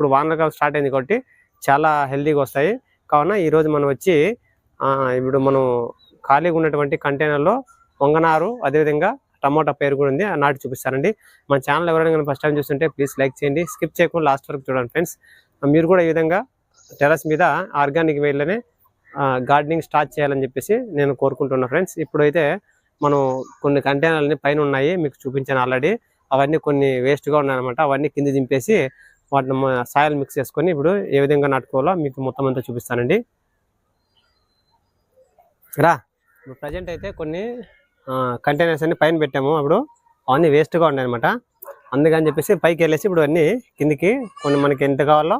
ఇప్పుడు వానకాలం స్టార్ట్ అయింది కాబట్టి చాలా హెల్దీగా వస్తాయి. కావున ఈరోజు మనం వచ్చి ఇప్పుడు మనం ఖాళీగా ఉన్నటువంటి కంటైనర్లో వంగనారు అదేవిధంగా టమోటా పేరు కూడా ఉంది. నాటి చూపిస్తారండి మన ఛానల్ ఎవరైనా కానీ ఫస్ట్ టైం చూస్తుంటే ప్లీజ్ లైక్ చేయండి. స్కిప్ చేయకుండా లాస్ట్ వరకు చూడండి ఫ్రెండ్స్. మీరు కూడా ఈ విధంగా టెరస్ మీద ఆర్గానిక్ వేలోనే గార్డెనింగ్ స్టార్ట్ చేయాలని చెప్పేసి నేను కోరుకుంటున్నా ఫ్రెండ్స్. ఇప్పుడైతే మనం కొన్ని కంటైనర్లని పైన ఉన్నాయి మీకు చూపించాను ఆల్రెడీ. అవన్నీ కొన్ని వేస్ట్గా ఉన్నాయన్నమాట. అవన్నీ కింద దింపేసి వాటిని సాయిల్ మిక్స్ చేసుకొని ఇప్పుడు ఏ విధంగా నాటుకోవాలో మీకు మొత్తం అంతా చూపిస్తానండి. రా ఇప్పుడు ప్రజెంట్ అయితే కొన్ని కంటైనర్స్ అన్ని పైన పెట్టాము. అప్పుడు అవన్నీ వేస్ట్గా ఉన్నాయి అనమాట అందుకని చెప్పేసి పైకి వెళ్ళేసి ఇప్పుడు అన్ని కిందికి కొన్ని మనకి ఎంత కావాలో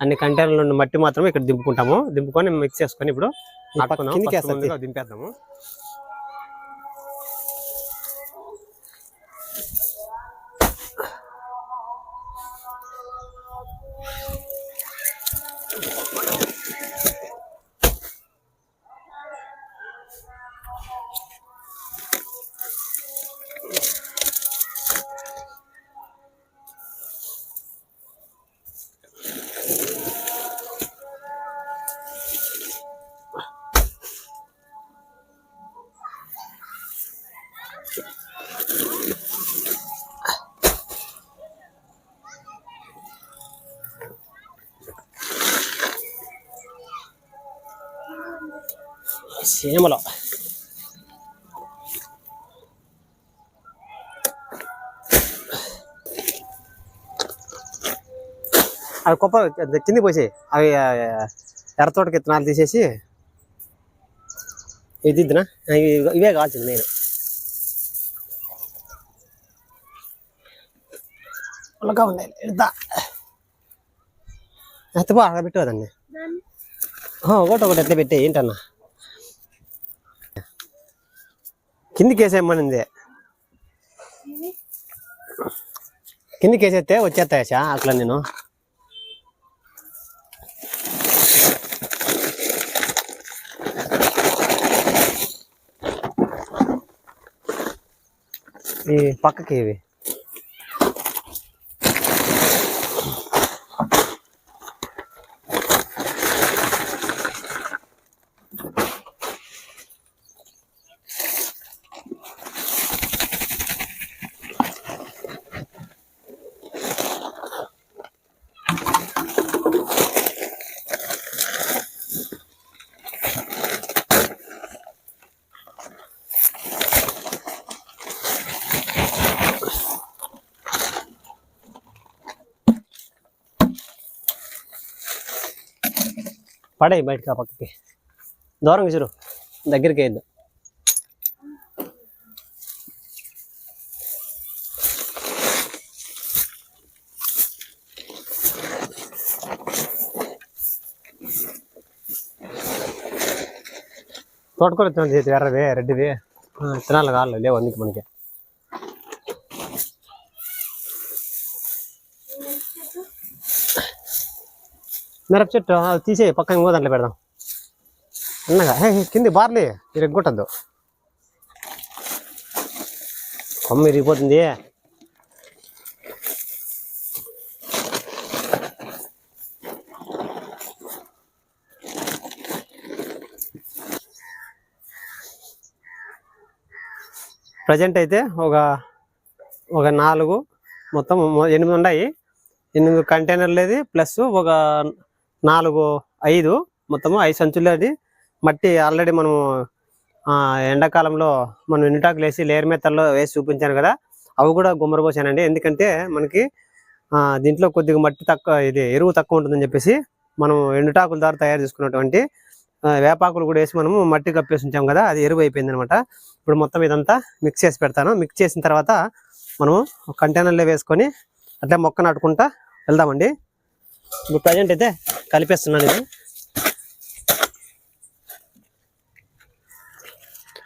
అన్ని కంటైనర్ల నుండి మట్టి మాత్రమే ఇక్కడ దింపుకుంటాము. దింపుకొని మిక్స్ చేసుకొని ఇప్పుడు దింపేద్దాము. సీమలో అవి కొప్ప కింది పోసి అవి ఎర్రతోటకి విత్తనాలు తీసేసి ఇది ఇద్దునా ఇవి- కావాల్సింది నేను పుల్లగా ఉన్నాయి ఇద్దా. ఎత్తపో అక్కడ పెట్టు కదండి ఒకటి ఒకటి ఎట్లా పెట్టే ఏంటన్నా? కిందికేసేయమనింది. కిందికేసేస్తే కిందికి వచ్చేస్తాయా చా అట్లా నేను? ఈ పక్కకి ఇవి. పడాయి బయటకు ఆ పక్కకి. దూరం విసురు. దగ్గరికి వేద్దాం తోటకూర విత్తనాలు చేతి ఎర్రవి రెడ్డివి తినాలి కాళ్ళు లేవు అందుకు మనకి. మిరప చెట్టు అది తీసే పక్కన ఇంకో దాంట్లో పెడదాం. అన్నగా కింది బార్లే కింది బార్లీ కొమ్మ ఇరిగిపోతుంది. ప్రజెంట్ అయితే ఒక ఒక నాలుగు మొత్తం ఎనిమిది ఉన్నాయి. ఎనిమిది కంటైనర్లు ప్లస్ ఒక నాలుగు ఐదు మొత్తము ఐదు సంచులు అది. మట్టి ఆల్రెడీ మనము ఎండాకాలంలో మనం ఎండుటాకులు వేసి లేయర్ మెత్తల్లో వేసి చూపించాను కదా అవి కూడా గుమ్మరపోసానండి ఎందుకంటే మనకి దీంట్లో కొద్దిగా మట్టి తక్కువ ఇది ఎరువు తక్కువ ఉంటుందని చెప్పేసి మనం ఎండుటాకుల ద్వారా తయారు చేసుకున్నటువంటి వేపాకులు కూడా వేసి మనము మట్టి కప్పేసి ఉంచాం కదా అది ఎరువు అయిపోయింది అనమాట ఇప్పుడు మొత్తం ఇదంతా మిక్స్ చేసి పెడతాను. మిక్స్ చేసిన తర్వాత మనము కంటైనర్లో వేసుకొని అట్లా మొక్క నాటుకుంటా వెళ్దామండి. ఇప్పుడు ప్రజెంట్ అయితే కలిపేస్తున్నాను ఇది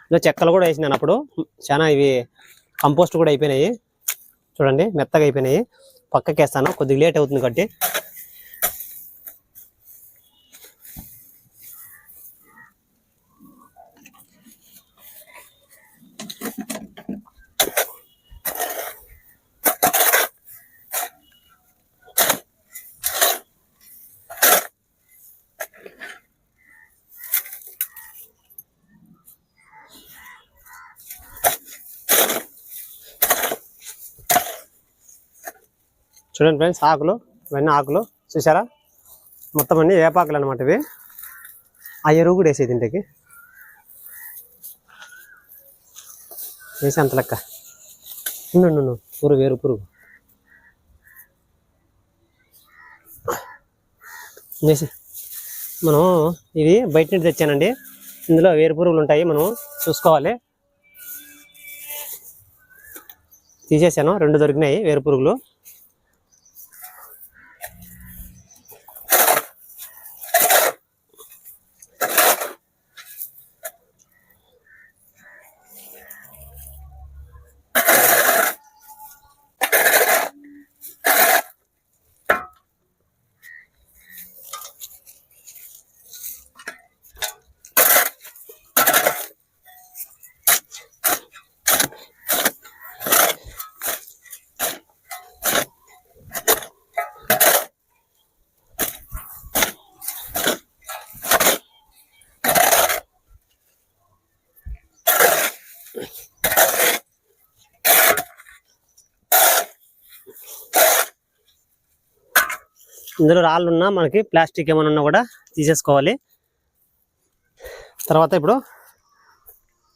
ఇలా చెక్కలు కూడా వేసినాను అప్పుడు. చాలా ఇవి కంపోస్ట్ కూడా అయిపోయినాయి. చూడండి మెత్తగా అయిపోయినాయి. పక్కకి వేస్తాను కొద్దిగా లేట్ అవుతుంది కాబట్టి. చూడండి ఫ్రెండ్స్ ఆకులు ఇవన్నీ ఆకులు చూసారా? మొత్తం అన్ని వేపాకులు అనమాట ఇవి. ఆ ఎరువు కూడా వేసేది ఇంటికి వేసి అంత లెక్క. నుండు ఉండు, పురుగు వేరు పురుగు. వేసి మనం ఇది బయట నుంచి తెచ్చానండి. ఇందులో వేరు పురుగులు ఉంటాయి మనం చూసుకోవాలి. తీసేసాను రెండు దొరికినాయి వేరు పురుగులు. ఇందులో రాళ్ళు ఉన్నా మనకి ప్లాస్టిక్ ఏమైనా ఉన్నా కూడా తీసేసుకోవాలి. తర్వాత ఇప్పుడు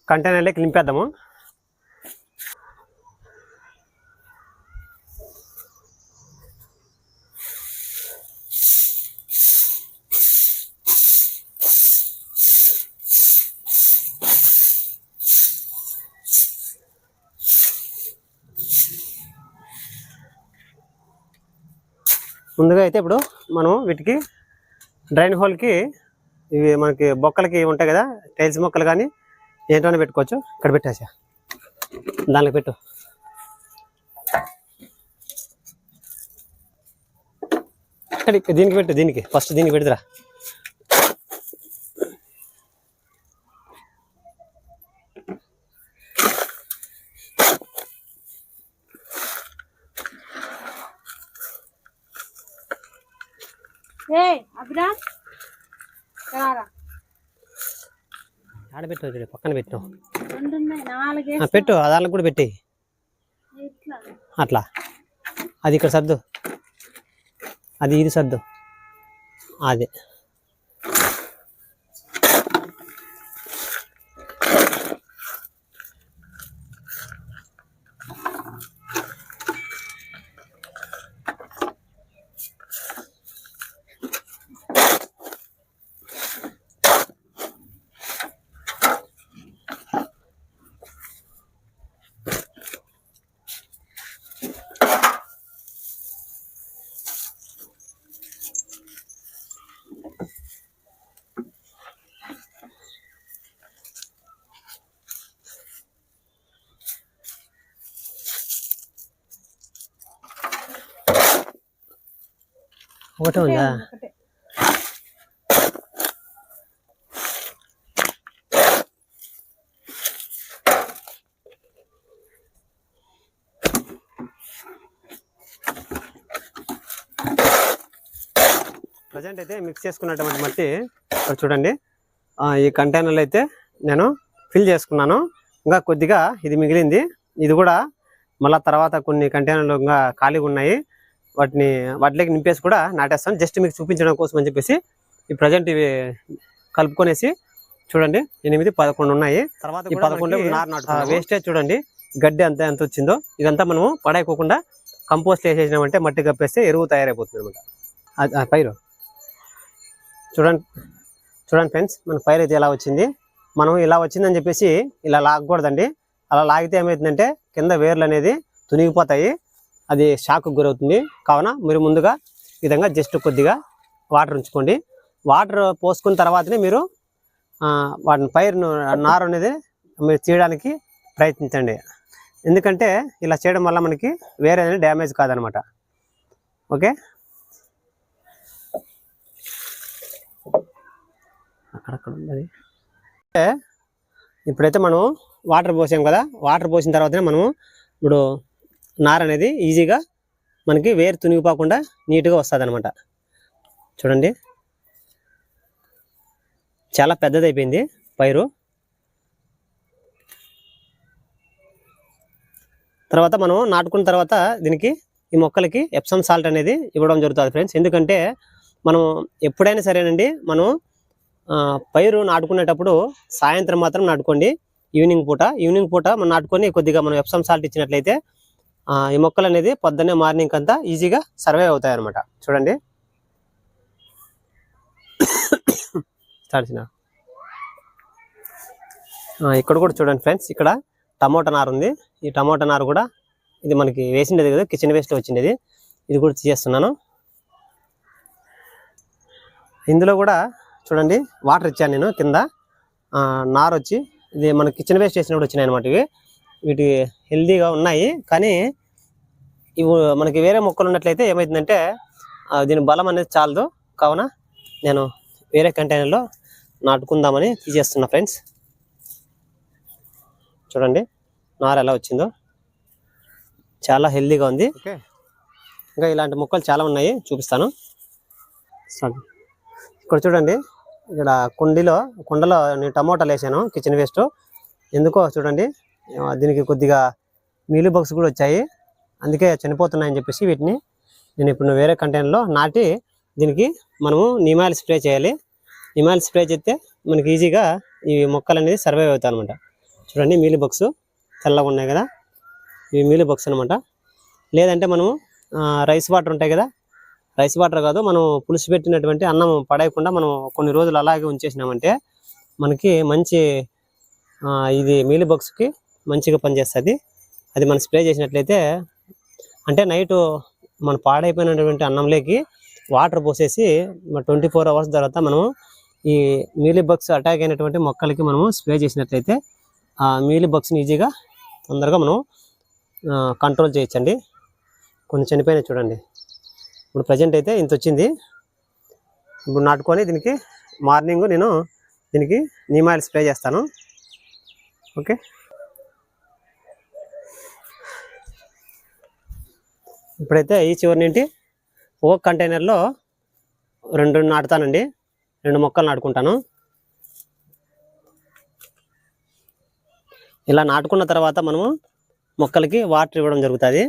కంటైనర్లోకి నింపేద్దాము. ముందుగా అయితే ఇప్పుడు మనం వీటికి డ్రైన్ హోల్కి ఇవి మనకి బొక్కలకి ఉంటాయి కదా టైల్స్ మొక్కలు కానీ ఏంటో పెట్టుకోవచ్చు. ఇక్కడ పెట్టేసా. దానికి పెట్టు. ఇక్కడ ఇక్కడ దీనికి పెట్టు దీనికి. ఫస్ట్ దీనికి పెడుతురా. ఏ అభిరామ్. రారా. ఆడ పెట్టు పక్కన పెట్టు. పెట్టు దానికి కూడా పెట్టి అట్లా. అది ఇక్కడ సర్దు. అది ఇది సర్దు. అదే. ఒకటే ఉందా? ప్రజెంట్ అయితే మిక్స్ చేసుకున్నటువంటి మట్టి ఇక్కడ చూడండి. ఆ, ఈ కంటైనర్లు అయితే నేను ఫిల్ చేసుకున్నాను. ఇంకా కొద్దిగా ఇది మిగిలింది. ఇది కూడా మళ్ళా తర్వాత కొన్ని కంటైనర్లు ఇంకా ఖాళీగా ఉన్నాయి. వాటిని వాటిలోకి నింపేసి కూడా నాటేస్తాను జస్ట్ మీకు చూపించడం కోసం అని చెప్పేసి ఈ ప్రజెంట్ ఇవి కలుపుకొనేసి చూడండి. ఎనిమిది పదకొండు ఉన్నాయి. తర్వాత ఈ పదకొండు వేస్టేజ్ చూడండి. గడ్డి అంత ఎంత వచ్చిందో. ఇదంతా మనము పడేయకోకుండా కంపోస్ట్ వేసేసినామంటే మట్టి కప్పేస్తే ఎరువు తయారైపోతుంది అనమాట పైరు. చూడండి. చూడండి ఫ్రెండ్స్ మన పైరు అయితే ఎలా వచ్చింది. మనం ఇలా వచ్చిందని చెప్పేసి ఇలా లాగకూడదండి. అలా లాగితే ఏమవుతుందంటే కింద వేర్లు అనేది తునిగిపోతాయి. అది షాక్ గురవుతుంది. కావున మీరు ముందుగా విధంగా జస్ట్ కొద్దిగా వాటర్ ఉంచుకోండి. వాటర్ పోసుకున్న తర్వాతనే మీరు వాటిని పైరును నారు అనేది మీరు తీయడానికి ప్రయత్నించండి. ఎందుకంటే ఇలా చేయడం వల్ల మనకి వేరే డ్యామేజ్ కాదనమాట. ఓకే? అక్కడక్కడ ఉన్నది. అంటే ఇప్పుడైతే మనం వాటర్ పోసాం కదా వాటర్ పోసిన తర్వాతనే మనము ఇప్పుడు నార అనేది ఈజీగా మనకి వేరు తునిగిపోకుండా నీట్గా వస్తుంది అనమాట చూడండి. చాలా పెద్దది అయిపోయింది పైరు. తర్వాత మనం నాటుకున్న తర్వాత దీనికి ఈ మొక్కలకి ఎప్సమ్ సాల్ట్ అనేది ఇవ్వడం జరుగుతుంది ఫ్రెండ్స్ ఎందుకంటే మనం ఎప్పుడైనా సరేనండి మనం పైరు నాటుకునేటప్పుడు సాయంత్రం మాత్రం నాటుకోండి. ఈవినింగ్ పూట ఈవినింగ్ పూట మనం నాటుకొని కొద్దిగా మనం ఎప్సమ్ సాల్ట్ ఇచ్చినట్లయితే ఈ మొక్కలు అనేది పొద్దున్నే మార్నింగ్ అంతా ఈజీగా సర్వే అవుతాయి అనమాట చూడండి. స్టార్ట్ ఇక్కడ కూడా చూడండి ఫ్రెండ్స్ ఇక్కడ టమోటా నారు ఉంది. ఈ టమోటా నారు కూడా ఇది మనకి వేసిండేది కదా కిచెన్ వేస్ట్ వచ్చిండేది. ఇది కూడా తీసేస్తున్నాను. ఇందులో కూడా చూడండి వాటర్ ఇచ్చాను నేను కింద. నారు వచ్చి ఇది మన కిచెన్ వేస్ట్ చేసినప్పుడు వచ్చినాయి అనమాట ఇవి. వీటి హెల్దీగా ఉన్నాయి. కానీ ఇవి మనకి వేరే మొక్కలు ఉన్నట్లయితే ఏమవుతుందంటే దీని బలం అనేది చాలదు. కావున నేను వేరే కంటైనర్లో నాటుకుందామని తీసేస్తున్నా ఫ్రెండ్స్. చూడండి నార ఎలా వచ్చిందో. చాలా హెల్దీగా ఉంది. ఇంకా ఇలాంటి మొక్కలు చాలా ఉన్నాయి. చూపిస్తాను. ఇక్కడ చూడండి ఇక్కడ కుండీలో కుండలో నేను టమోటాలు వేసాను కిచెన్ వేస్ట్. ఎందుకో చూడండి దీనికి కొద్దిగా మీలు బాక్స్ కూడా వచ్చాయి. అందుకే చనిపోతున్నాయని చెప్పేసి వీటిని నేను ఇప్పుడు వేరే కంటైనర్లో నాటి దీనికి మనము నిమాయిల్ స్ప్రే చేయాలి. నిమాయిల్ స్ప్రే చేస్తే మనకి ఈజీగా ఈ మొక్కలు అనేది సర్వైవ్ అవుతాయి అనమాట చూడండి మీలి బాక్స్ తెల్లగా ఉన్నాయి కదా. ఇవి మీలి బాక్స్ అనమాట లేదంటే మనము రైస్ వాటర్ ఉంటాయి కదా. రైస్ వాటర్ కాదు మనం పులుసు పెట్టినటువంటి అన్నం పడేయకుండా మనం కొన్ని రోజులు అలాగే ఉంచేసినామంటే మనకి మంచి ఇది మీలి బాక్స్కి మంచిగా పనిచేస్తుంది. అది మనం స్ప్రే చేసినట్లయితే అంటే నైట్ మన పాడైపోయినటువంటి అన్నంలోకి వాటర్ పోసేసి ట్వంటీ ఫోర్ అవర్స్ తర్వాత మనము ఈ మీలీ బగ్స్ అటాక్ అయినటువంటి మొక్కలకి మనము స్ప్రే చేసినట్లయితే ఆ మీలి బగ్స్ని ఈజీగా తొందరగా మనం కంట్రోల్ చేయొచ్చండి. కొన్ని చనిపోయినాయి చూడండి. ఇప్పుడు ప్రజెంట్ అయితే ఇంత వచ్చింది. ఇప్పుడు నాటుకొని దీనికి మార్నింగ్ నేను దీనికి నీమాయిల్ స్ప్రే చేస్తాను. ఓకే? ఇప్పుడైతే ఈ చివరి నుండి ఓక్ కంటైనర్లో రెండు నాటుతానండి. రెండు మొక్కలు నాటుకుంటాను. ఇలా నాటుకున్న తర్వాత మనము మొక్కలకి వాటర్ ఇవ్వడం జరుగుతుంది.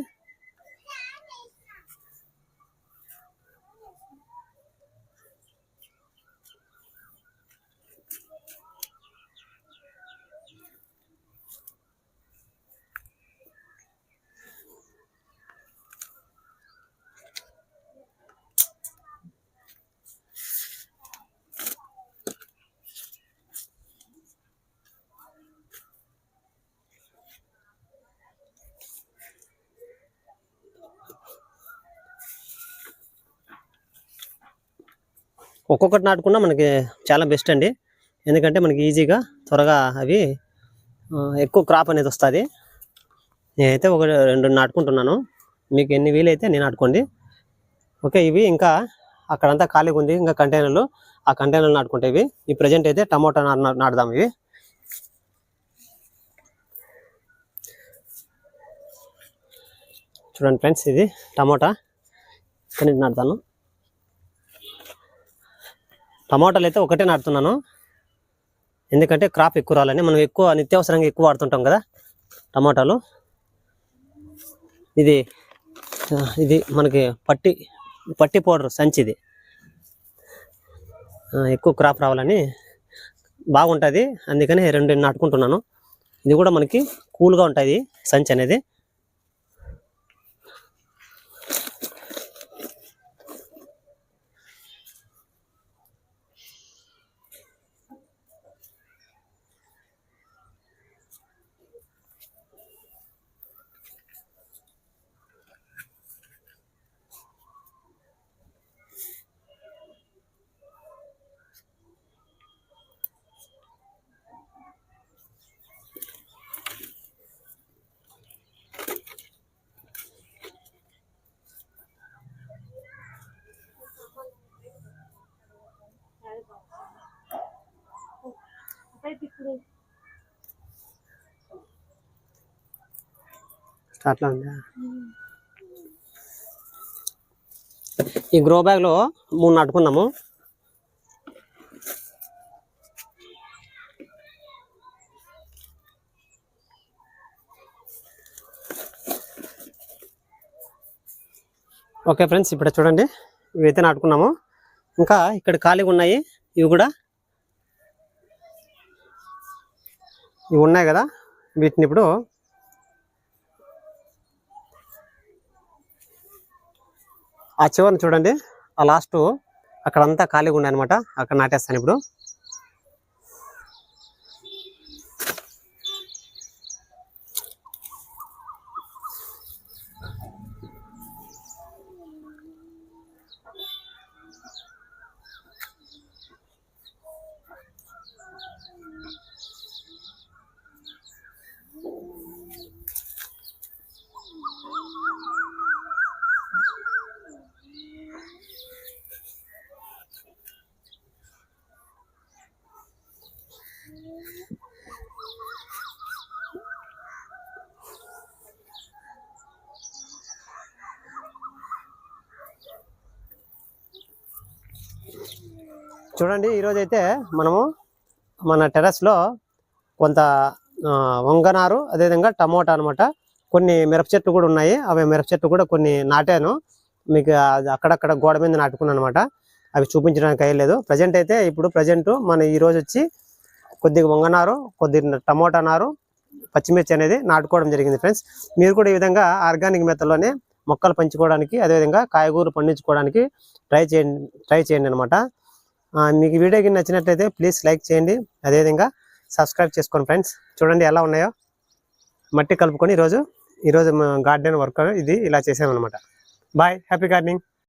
ఒక్కొక్కటి నాటుకున్నా మనకి చాలా బెస్ట్ అండి. ఎందుకంటే మనకి ఈజీగా త్వరగా అవి ఎక్కువ క్రాప్ అనేది వస్తుంది. నేనైతే ఒక రెండు నాటుకుంటున్నాను మీకు ఎన్ని వీలైతే నేను నాటుకోండి ఓకే ఇవి ఇంకా అక్కడంతా ఖాళీగా ఉంది. ఇంకా కంటైనర్లు ఆ కంటైనర్లు నాటుకుంటే ఇవి. ఈ ప్రజెంట్ అయితే టమోటా నా- నాటుదాం ఇవి. చూడండి ఫ్రెండ్స్ ఇది టమోటా. ఇక్కడ నాటుతాను టమాటాలు అయితే ఒకటే నాటుతున్నాను. ఎందుకంటే క్రాప్ ఎక్కువ రావాలని మనం ఎక్కువ నిత్యావసరంగా ఎక్కువ వాడుతుంటాం కదా టమాటాలు. ఇది ఇది మనకి పట్టి పట్టి పౌడర్ సంచి ఇది. ఎక్కువ క్రాప్ రావాలని బాగుంటుంది. అందుకని రెండు నాటుకుంటున్నాను. ఇది కూడా మనకి కూల్గా ఉంటుంది సంచి అనేది. అట్లా ఉందా. ఈ గ్రో బ్యాగ్లో మూడు నాటుకున్నాము. ఓకే ఫ్రెండ్స్ ఇప్పుడు చూడండి. ఇవైతే నాటుకున్నాము. ఇంకా ఇక్కడ ఖాళీగా ఉన్నాయి. ఇవి కూడా. ఇవి ఉన్నాయి కదా. వీటిని ఇప్పుడు ఆ చివరిని చూడండి. ఆ లాస్ట్ అక్కడంతా ఖాళీగా ఉన్నాయి అనమాట అక్కడ నాటేస్తాను ఇప్పుడు. చూడండి ఈరోజు అయితే మనము మన టెరస్లో కొంత వంగనారు అదేవిధంగా టమోటా అనమాట కొన్ని మిరప చెట్లు కూడా ఉన్నాయి. అవి మిరప చెట్లు కూడా కొన్ని నాటాను. మీకు అక్కడక్కడ గోడ మీద నాటుకున్నాను అనమాట అవి చూపించడానికి అయ్యలేదు ప్రజెంట్ అయితే ఇప్పుడు ప్రజెంట్ మన ఈరోజు వచ్చి కొద్దిగా వంగనారు కొద్ది టమోటా నారు పచ్చిమిర్చి అనేది నాటుకోవడం జరిగింది ఫ్రెండ్స్. మీరు కూడా ఈ విధంగా ఆర్గానిక్ మెత్తలోనే మొక్కలు పెంచుకోవడానికి అదేవిధంగా కాయగూరలు పండించుకోవడానికి ట్రై చేయండి ట్రై చేయండి అనమాట మీకు వీడియోకి వీడియో నచ్చినట్లయితే ప్లీజ్ లైక్ చేయండి. అదేవిధంగా సబ్స్క్రైబ్ చేసుకోండి ఫ్రెండ్స్. చూడండి ఎలా ఉన్నాయో. మట్టి కలుపుకొని ఈరోజు ఈరోజు గార్డెన్ వర్క్ ఇది ఇలా చేసామన్నమాట బాయ్ హ్యాపీ గార్డెనింగ్.